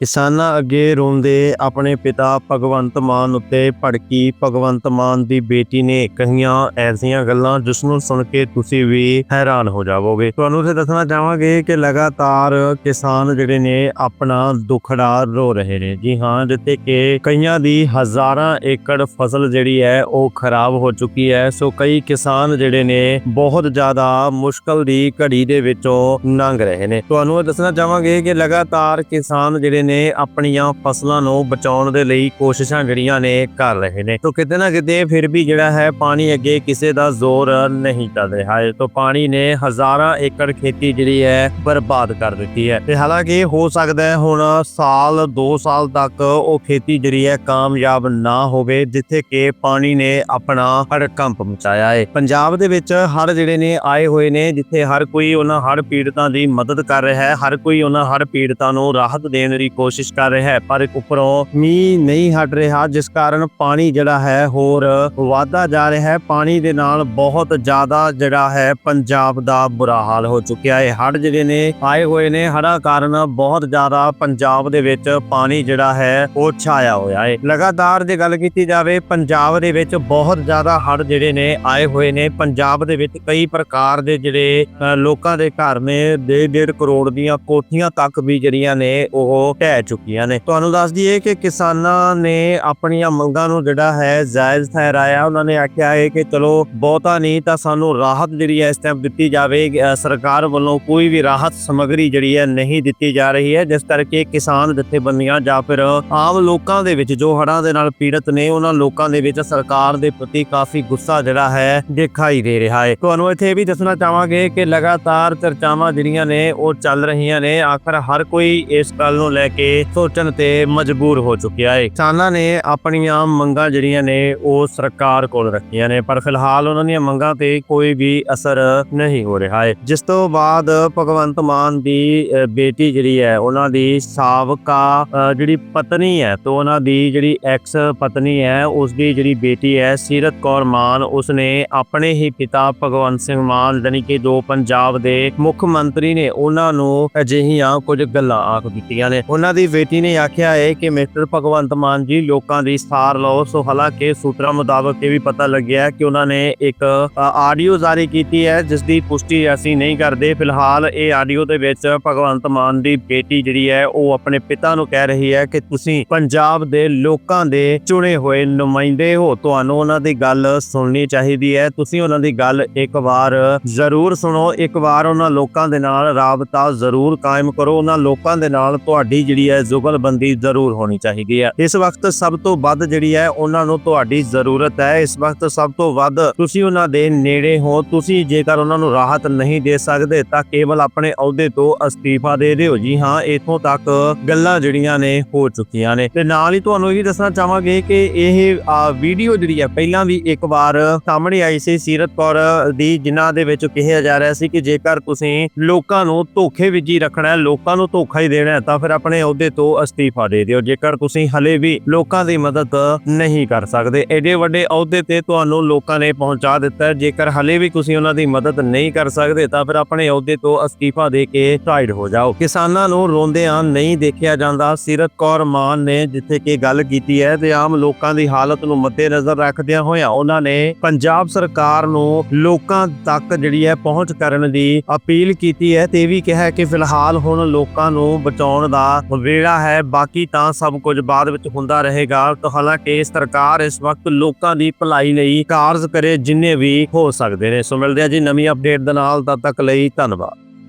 ਕਿਸਾਨਾਂ ਅੱਗੇ ਰੋਂਦੇ ਆਪਣੇ ਪਿਤਾ ਭਗਵੰਤ ਮਾਨ ਉੱਤੇ ਭੜਕੀ। ਭਗਵੰਤ ਮਾਨ ਦੀ ਬੇਟੀ ਨੇ ਕਹੀਆਂ ਐਸੀਆਂ ਗੱਲਾਂ ਜਿਸ ਨੂੰ ਸੁਣ ਕੇ ਤੁਸੀਂ ਵੀ ਹੈਰਾਨ ਹੋ ਜਾਵੋਗੇ। ਤੁਹਾਨੂੰ ਇਹ ਦੱਸਣਾ ਚਾਹਾਂਗੇ ਕਿ ਲਗਾਤਾਰ ਕਿਸਾਨ ਜਿਹੜੇ ਨੇ ਆਪਣਾ ਦੁਖੜਾ ਰੋ ਰਹੇ ਨੇ। ਜੀ ਹਾਂ, ਜਿੱਥੇ ਕਿ ਕਈਆਂ ਦੀ ਹਜ਼ਾਰਾਂ ਏਕੜ ਫਸਲ ਜਿਹੜੀ ਹੈ ਉਹ ਖਰਾਬ ਹੋ ਚੁੱਕੀ ਹੈ। ਸੋ ਕਈ ਕਿਸਾਨ ਜਿਹੜੇ ਨੇ ਬਹੁਤ ਜ਼ਿਆਦਾ ਮੁਸ਼ਕਲ ਦੀ ਘੜੀ ਦੇ ਵਿੱਚੋਂ ਲੰਘ ਰਹੇ ਨੇ। ਤੁਹਾਨੂੰ ਇਹ ਦੱਸਣਾ ਚਾਹਾਂਗੇ ਕਿ ਲਗਾਤਾਰ ਕਿਸਾਨ ਜਿਹੜੇ ਨੇ ਆਪਣੀਆਂ ਫਸਲਾਂ ਨੂੰ ਬਚਾਉਣ ਦੇ ਲਈ ਕੋਸ਼ਿਸ਼ਾਂ ਜਿਹੜੀਆਂ ਨੇ ਕਰ ਰਹੇ ਨੇ। ਤੋਂ ਕਿਤੇ ਨਾ ਕਿਤੇ ਫਿਰ ਵੀ ਜਿਹੜਾ ਹੈ ਪਾਣੀ ਅੱਗੇ ਕਿਸੇ ਦਾ ਜ਼ੋਰ ਨਹੀਂ ਚੱਲ ਰਿਹਾ ਹੈ। ਤੋਂ ਪਾਣੀ ਨੇ ਹਜ਼ਾਰਾਂ ਏਕੜ ਖੇਤੀ ਜਿਹੜੀ ਹੈ ਬਰਬਾਦ ਕਰ ਦਿੱਤੀ ਹੈ। ਤੇ ਹਾਲਾਂਕਿ ਹੋ ਸਕਦਾ ਹੈ ਹੁਣ ਸਾਲ 2 ਸਾਲ ਤੱਕ ਉਹ ਖੇਤੀ ਜਿਹੜੀ ਹੈ ਕਾਮਯਾਬ ਨਾ ਹੋਵੇ, ਜਿੱਥੇ ਕਿ ਪਾਣੀ ਨੇ ਆਪਣਾ ਹੜਕੰਪ ਮਚਾਇਆ ਹੈ। ਪੰਜਾਬ ਦੇ ਵਿੱਚ ਹਰ ਜਿਹੜੇ ਨੇ ਆਏ ਹੋਏ ਨੇ, ਜਿੱਥੇ ਹਰ ਕੋਈ ਉਹਨਾਂ ਹੜ ਪੀੜਤਾਂ ਦੀ ਮਦਦ ਕਰ ਰਿਹਾ ਹੈ। ਹਰ ਕੋਈ ਉਹਨਾਂ ਹੜ ਪੀੜਤਾਂ ਨੂੰ ਰਾਹਤ ਦੇਣ ਦੀ ਕੋਸ਼ਿਸ਼ ਕਰ ਰਿਹਾ ਹੈ, ਪਰ ਉੱਪਰੋਂ ਮੀਂਹ ਨਹੀਂ ਹਟ ਰਿਹਾ, ਜਿਸ ਕਾਰਨ ਪਾਣੀ ਜਿਹੜਾ ਹੈ ਹੋਰ ਵਾਧਾ ਜਾ ਰਿਹਾ ਹੈ। ਪਾਣੀ ਦੇ ਨਾਲ ਬਹੁਤ ਜ਼ਿਆਦਾ ਜਿਹੜਾ ਹੈ, ਪੰਜਾਬ ਦਾ ਬੁਰਾ ਹਾਲ ਹੋ ਚੁੱਕਿਆ ਹੈ। ਹੜ ਜਿਹੜੇ ਨੇ, ਆਏ ਹੋਏ ਨੇ, ਹੜ੍ਹਾਂ ਕਾਰਨ ਬਹੁਤ ਜ਼ਿਆਦਾ ਪੰਜਾਬ ਦੇ ਵਿੱਚ ਪਾਣੀ ਜਿਹੜਾ ਹੈ, ਉਹ ਛਾਇਆ ਹੋਇਆ ਹੈ। ਲਗਾਤਾਰ ਜੇ ਗੱਲ ਕੀਤੀ ਜਾਵੇ, ਪੰਜਾਬ ਦੇ ਵਿੱਚ ਬਹੁਤ ਜ਼ਿਆਦਾ ਹੜ ਜਿਹੜੇ ਨੇ, ਆਏ ਹੋਏ ਨੇ। ਪੰਜਾਬ ਦੇ ਵਿੱਚ ਕਈ ਪ੍ਰਕਾਰ ਦੇ ਜਿਹੜੇ ਲੋਕਾਂ ਦੇ ਘਰ ਨੇ ਡੇਢ ਡੇਢ ਕਰੋੜ ਦੀਆਂ ਕੋਠੀਆਂ ਤੱਕ ਵੀ ਜਿਹੜੀਆਂ ਨੇ, ਉਹ ਢਹਿ ਚੁੱਕੀਆਂ ਨੇ। ਤੁਹਾਨੂੰ ਦੱਸ ਦਈਏ ਕਿ ਕਿਸਾਨਾਂ ਨੇ ਆਪਣੀਆਂ ਮੰਗਾਂ ਨੂੰ ਜਿਹੜਾ ਹੈ ਜਾਇਜ਼ ਠਹਿਰਾਇਆ। ਉਹਨਾਂ ਨੇ ਆਖਿਆ ਹੈ ਕਿ ਚਲੋ, ਬਹੁਤਾ ਨਹੀਂ ਤਾਂ ਸਾਨੂੰ ਰਾਹਤ ਜਿਹੜੀ ਹੈ ਇਸ ਟਾਈਮ ਦਿੱਤੀ ਜਾਵੇ। ਸਰਕਾਰ ਵੱਲੋਂ ਕੋਈ ਵੀ ਰਾਹਤ ਸਮੱਗਰੀ ਜਿਹੜੀ ਹੈ ਨਹੀਂ ਦਿੱਤੀ ਜਾ ਰਹੀ ਹੈ। ਜਿਸ ਕਰਕੇ ਕਿਸਾਨ ਜਥੇਬੰਦੀਆਂ ਜਾਂ ਫਿਰ ਆਮ ਲੋਕਾਂ ਦੇ ਵਿੱਚ ਜੋ ਹੜ੍ਹਾਂ ਦੇ ਨਾਲ ਪੀੜਤ ਨੇ, ਉਹਨਾਂ ਲੋਕਾਂ ਦੇ ਵਿੱਚ ਸਰਕਾਰ ਦੇ ਪ੍ਰਤੀ ਕਾਫੀ ਗੁੱਸਾ ਜਿਹੜਾ ਹੈ ਦਿਖਾਈ ਦੇ ਰਿਹਾ ਹੈ। ਤੁਹਾਨੂੰ ਇੱਥੇ ਇਹ ਵੀ ਦੱਸਣਾ ਚਾਹਾਂਗੇ ਕਿ ਲਗਾਤਾਰ ਚਰਚਾਵਾਂ ਜਿਹੜੀਆਂ ਨੇ, ਉਹ ਚੱਲ ਰਹੀਆਂ ਨੇ। ਆਖਰ ਹਰ ਕੋਈ ਇਸ ਗੱਲ ਨੂੰ ਲੈ ਕੇ ਸੋਚਣ ਤੇ ਮਜਬੂਰ ਹੋ ਚੁੱਕਿਆ ਹੈ ਕਿਸਾਨਾਂ ਨੇ ਆਪਣੀਆਂ ਮੰਗਾਂ ਜਿਹੜੀਆਂ ਨੇ, ਉਹ ਸਰਕਾਰ ਕੋਲ ਰੱਖੀਆਂ ਨੇ, ਪਰ ਫਿਲਹਾਲ ਉਹਨਾਂ ਦੀਆਂ ਮੰਗਾਂ ਤੇ ਕੋਈ ਵੀ ਅਸਰ ਨਹੀਂ ਹੋ ਰਿਹਾ ਹੈ ਜਿਸ ਤੋਂ ਬਾਅਦ ਭਗਵੰਤ ਮਾਨ ਦੀ ਬੇਟੀ ਜਿਹੜੀ ਹੈ, ਉਹਨਾਂ ਦੀ ਸਾਬਕਾ ਜਿਹੜੀ ਪਤਨੀ ਹੈ, ਤੋਂ ਉਹਨਾਂ ਦੀ ਜਿਹੜੀ ਐਕਸ ਪਤਨੀ ਹੈ, ਉਸ ਦੀ ਜਿਹੜੀ ਬੇਟੀ ਹੈ, ਸੀਰਤ ਕੌਰ ਮਾਨ ਉਸਨੇ ਆਪਣੇ ਹੀ ਪਿਤਾ ਭਗਵੰਤ ਸਿੰਘ ਮਾਨ, ਜਾਣੀ ਕਿ ਜੋ ਪੰਜਾਬ ਦੇ ਮੁੱਖ ਮੰਤਰੀ ਨੇ, ਉਹਨਾਂ ਨੂੰ ਅਜਿਹੀਆਂ ਕੁਝ ਗੱਲਾਂ ਆਖ ਦਿੱਤੀਆਂ ਨੇ। ਉਹਨਾਂ ਦੀ ਬੇਟੀ ਨੇ ਆਖਿਆ ਹੈ ਕਿ ਮਿਸਟਰ ਭਗਵੰਤ ਮਾਨ ਜੀ ਲੋਕਾਂ ਦੀ ਸਾਰ ਲਓ। ਸੋ ਹਾਲਾਂਕਿ ਸੂਤਰਾਂ ਮੁਤਾਬਕ ਇਹ ਵੀ ਪਤਾ ਲੱਗਿਆ ਕਿ ਉਹਨਾਂ ਨੇ ਇੱਕ ਆਡੀਓ ਜਾਰੀ ਕੀਤੀ ਹੈ ਜਿਸ ਦੀ ਪੁਸ਼ਟੀ ਅਸੀਂ ਨਹੀਂ ਕਰਦੇ। ਫਿਲਹਾਲ ਇਹ ਆਡੀਓ ਦੇ ਵਿੱਚ ਭਗਵੰਤ ਮਾਨ ਦੀ ਬੇਟੀ ਜਿਹੜੀ ਹੈ, ਉਹ ਆਪਣੇ ਪਿਤਾ ਨੂੰ ਕਹਿ ਰਹੀ ਹੈ ਕਿ ਤੁਸੀਂ ਪੰਜਾਬ ਦੇ ਲੋਕਾਂ ਦੇ ਚੁਣੇ ਹੋਏ ਨੁਮਾਇੰਦੇ ਹੋ। ਤੁਹਾਨੂੰ ਉਹਨਾਂ ਦੀ ਗੱਲ ਸੁਣਨੀ ਚਾਹੀਦੀ ਹੈ। ਤੁਸੀਂ ਉਹਨਾਂ ਦੀ ਗੱਲ ਇੱਕ ਵਾਰ ਜ਼ਰੂਰ ਸੁਣੋ। ਇੱਕ ਵਾਰ ਉਹਨਾਂ ਲੋਕਾਂ ਦੇ ਨਾਲ ਰਾਬਤਾ ਜ਼ਰੂਰ ਕਾਇਮ ਕਰੋ। ਉਹਨਾਂ ਲੋਕਾਂ ਦੇ ਨਾਲ ਤੁਹਾਡੀ ਜਿਹੜੀ ਹੈ ਜ਼ੁਗਲਬੰਦੀ ਜ਼ਰੂਰ ਹੋਣੀ ਚਾਹੀਦੀ ਹੈ। ਇਸ ਵਕਤ ਸਭ ਤੋਂ ਵੱਧ ਜਿਹੜੀ ਹੈ ਉਹਨਾਂ ਨੂੰ ਤੁਹਾਡੀ ਜ਼ਰੂਰਤ ਹੈ। ਇਸ ਵਕਤ ਸਭ ਤੋਂ ਵੱਧ ਤੁਸੀਂ ਉਹਨਾਂ ਦੇ ਨੇੜੇ ਹੋ। ਤੁਸੀਂ ਜੇਕਰ ਉਹਨਾਂ ਨੂੰ ਰਾਹਤ ਨਹੀਂ ਦੇ ਸਕਦੇ ਤਾਂ ਕੇਵਲ ਆਪਣੇ ਅਹੁਦੇ ਤੋਂ ਅਸਤੀਫਾ ਦੇ ਦਿਓ। ਜੀ ਹਾਂ, ਇਥੋਂ ਤੱਕ ਗੱਲਾਂ ਜਿਹੜੀਆਂ ਨੇ ਹੋ ਚੁੱਕੀਆਂ ਨੇ। ਤੇ ਨਾਲ ਹੀ ਤੁਹਾਨੂੰ ਇਹ ਵੀ ਦੱਸਣਾ ਚਾਹਾਂਗੇ ਕਿ ਇਹ ਵੀਡੀਓ ਜਿਹੜੀ ਹੈ ਪਹਿਲਾਂ ਵੀ ਇੱਕ ਵਾਰ ਸਾਹਮਣੇ ਆਈ ਸੀ ਸੀਰਤ ਕੌਰ ਦੀ, ਜਿਨ੍ਹਾਂ ਦੇ ਵਿੱਚ ਕਿਹਾ ਜਾ ਰਿਹਾ ਸੀ ਕਿ ਜੇਕਰ ਤੁਸੀਂ ਲੋਕਾਂ ਨੂੰ ਧੋਖੇ ਵਿੱਚ ਹੀ ਰੱਖਣਾ ਹੈ, ਲੋਕਾਂ ਨੂੰ ਧੋਖਾ ਹੀ ਦੇਣਾ ਹੈ, ਤਾਂ ਫਿਰ ਆਪਣੇ ਅਹੁਦੇ ਤੋਂ ਅਸਤੀਫਾ ਦੇ ਦਿਓ, ਜੇਕਰ ਤੁਸੀਂ ਹਲੇ ਵੀ ਲੋਕਾਂ ਦੀ ਮਦਦ ਨਹੀਂ ਕਰ ਸਕਦੇ। ਐਡੇ ਵੱਡੇ ਅਹੁਦੇ ਤੇ ਤੁਹਾਨੂੰ ਲੋਕਾਂ ਨੇ ਪਹੁੰਚਾ ਦਿੱਤਾ ਜੇਕਰ ਹਲੇ ਵੀ ਤੁਸੀਂ ਉਹਨਾਂ ਦੀ ਮਦਦ ਨਹੀਂ ਕਰ ਸਕਦੇ, ਤਾਂ ਫਿਰ ਆਪਣੇ ਅਹੁਦੇ ਤੋਂ ਅਸਤੀਫਾ ਦੇ ਕੇ ਸਾਈਡ ਹੋ ਜਾਓ। ਕਿਸਾਨਾਂ ਨੂੰ ਰੋਂਦਿਆਂ ਨਹੀਂ ਦੇਖਿਆ ਜਾਂਦਾ। ਸੀਰਤ ਕੌਰ ਮਾਨ ਨੇ ਜਿੱਥੇ ਕਿ ਗੱਲ ਕੀਤੀ ਹੈ ਤੇ ਆਮ ਲੋਕਾਂ ਦੀ ਹਾਲਤ ਨੂੰ ਮੱਦੇਨਜ਼ਰ ਰੱਖਦਿਆਂ ਹੋਇਆਂ ਉਹਨਾਂ ਨੇ ਪੰਜਾਬ ਸਰਕਾਰ ਨੂੰ ਲੋਕਾਂ ਤੱਕ ਜਿਹੜੀ ਹੈ ਪਹੁੰਚ ਕਰਨ ਦੀ ਅਪੀਲ ਕੀਤੀ ਹੈ। ਤੇ ਇਹ ਵੀ ਕਿਹਾ ਕਿ ਫਿਲਹਾਲ ਹੁਣ ਲੋਕਾਂ ਨੂੰ ਬਚਾਉਣ ਦਾ ਵੇਲਾ ਹੈ, ਬਾਕੀ ਤਾਂ ਸਭ ਕੁਝ ਬਾਅਦ ਵਿੱਚ ਹੁੰਦਾ ਰਹੇਗਾ। ਤਾਂ ਹਾਲਾਂਕਿ ਸਰਕਾਰ ਇਸ ਵਕਤ ਲੋਕਾਂ ਦੀ ਭਲਾਈ ਲਈ ਕਾਰਜ ਕਰੇ ਜਿੰਨੇ ਵੀ ਹੋ ਸਕਦੇ ਨੇ। ਸੋ ਮਿਲਦੇ ਆ ਜੀ ਨਵੀਂ ਅਪਡੇਟ ਦੇ ਨਾਲ, ਤਦ ਤੱਕ ਲਈ ਧੰਨਵਾਦ।